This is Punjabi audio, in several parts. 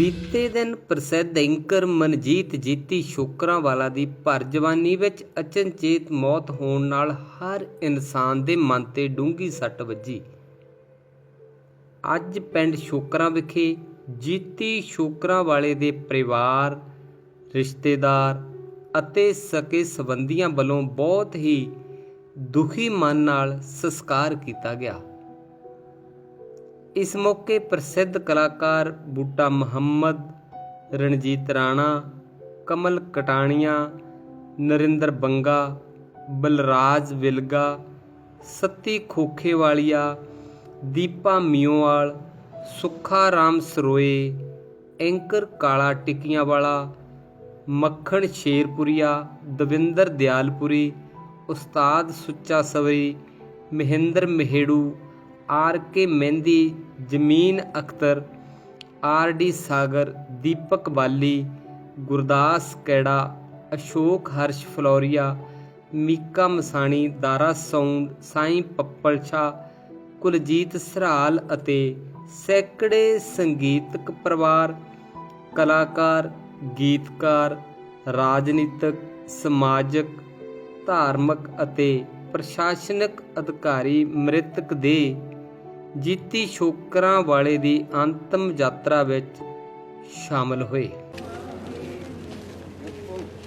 ਬੀਤੇ ਦਿਨ ਪ੍ਰਸਿੱਧ ਐਂਕਰ ਮਨਜੀਤ ਜੀਤੀ ਸ਼ੋਕਰਾਂਵਾਲਾ ਦੀ ਭਰ ਜਵਾਨੀ ਵਿੱਚ ਅਚਨਚੇਤ ਮੌਤ ਹੋਣ ਨਾਲ ਹਰ ਇਨਸਾਨ ਦੇ ਮਨ ਤੇ ਡੂੰਘੀ ਸੱਟ ਵੱਜੀ। ਅੱਜ ਪਿੰਡ ਸ਼ੋਕਰਾਂ ਵਿਖੇ ਜੀਤੀ ਸ਼ੋਕਰਾਂਵਾਲੇ ਦੇ ਪਰਿਵਾਰ, ਰਿਸ਼ਤੇਦਾਰ ਅਤੇ ਸਕੇ ਸੰਬੰਧੀਆਂ ਵੱਲੋਂ ਬਹੁਤ ਹੀ ਦੁਖੀ ਮਨ ਨਾਲ ਸੰਸਕਾਰ ਕੀਤਾ ਗਿਆ। ਇਸ ਮੌਕੇ ਪ੍ਰਸਿੱਧ ਕਲਾਕਾਰ ਬੂਟਾ ਮੁਹੰਮਦ, ਰਣਜੀਤ ਰਾਣਾ, ਕਮਲ ਕਟਾਣੀਆਂ, ਨਰਿੰਦਰ ਬੰਗਾ, ਬਲਰਾਜ ਵਿਲਗਾ, ਸੱਤੀ ਖੋਖੇਵਾਲੀਆ, ਦੀਪਾ ਮਿਓਵਾਲ ਸੁੱਖਾ ਰਾਮ ਸਰੋਏ, ਐਂਕਰ ਕਾਲਾ ਟਿੱਕੀਆਂ ਵਾਲਾ ਮੱਖਣ ਸ਼ੇਰਪੁਰੀਆ, ਦਵਿੰਦਰ ਦਿਆਲਪੁਰੀ, ਉਸਤਾਦ Sucha Sawari, Mahinder Mahirhu R K Mehndi, Jamin Akhtar, R D Sagar, Deepak Bali, Gurdas Kaira, Ashok Harsh Phaloria, Mika Masani, Dara sound Sain Pappal ਸ਼ਾ ਕੁਲਜੀਤ ਸਰਾਲ ਅਤੇ ਸੈਂਕੜੇ ਸੰਗੀਤਕ ਪਰਿਵਾਰ, ਕਲਾਕਾਰ, ਗੀਤਕਾਰ, ਰਾਜਨੀਤਿਕ, ਸਮਾਜਿਕ, ਧਾਰਮਿਕ ਅਤੇ ਪ੍ਰਸ਼ਾਸਨਿਕ ਅਧਿਕਾਰੀ ਮ੍ਰਿਤਕ ਦੇ ਜੀਤੀ ਸ਼ੋਕਰਾਂ ਵਾਲੇ ਦੀ ਅੰਤਮ ਯਾਤਰਾ ਵਿੱਚ ਸ਼ਾਮਲ ਹੋਏ।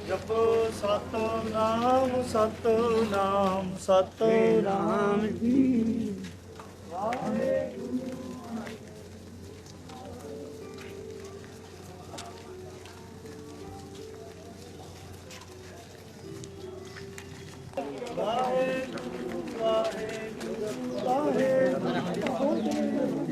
ਜਪੋ ਸਤਨਾਮ ਸਤਨਾਮ ਸਤਨਾਮ ਜੀ।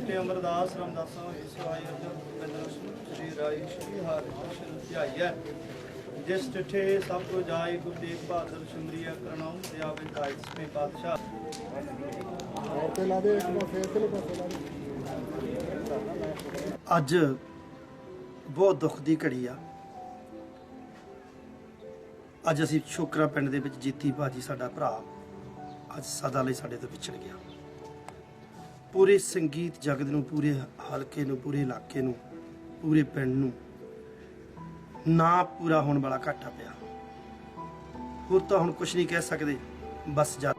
ਤੇ ਅਮਰਦਾਸ ਰਾਮਦਾਸੋ ਈਸਵਾਈ ਸ੍ਰੀ ਰਾਈ ਸ੍ਰੀ ਹਰਿ ਕ੍ਰਿਸ਼ਨ ਧਿਆਈਐ ਜਿਸ ਟਿਠੇ ਸਭ ਕੋ ਜਾਏ ਗੁਰੂ ਤੇਗ ਬਹਾਦਰ ਸਿਮਰਿਆ ਕਰਨਾਉ ਦਿਆ ਵਿਕਾਇ ਸਪੇ ਪਾਤਸ਼ਾਹ ਅੱਜ ਬਹੁਤ ਦੁੱਖ ਦੀ ਘੜੀ ਆ। ਅੱਜ ਅਸੀਂ ਸ਼ੋਕਰਾ ਪਿੰਡ ਦੇ ਵਿੱਚ ਜੀਤੀ ਬਾਜੀ ਸਾਡਾ ਭਰਾ, ਅੱਜ ਸਦਾ ਲਈ ਸਾਡੇ ਤੋਂ ਵਿਛੜ ਗਿਆ। ਪੂਰੇ ਸੰਗੀਤ ਜਗਤ ਨੂੰ, ਪੂਰੇ ਹਲਕੇ ਨੂੰ, ਪੂਰੇ ਇਲਾਕੇ ਨੂੰ, ਪੂਰੇ ਪਿੰਡ ਨੂੰ ਨਾ ਪੂਰਾ ਹੋਣ ਵਾਲਾ ਘਾਟਾ ਪਿਆ। ਹੋਰ ਤਾਂ ਹੁਣ ਕੁਝ ਨਹੀਂ ਕਹਿ ਸਕਦੇ, ਬਸ ਜਾ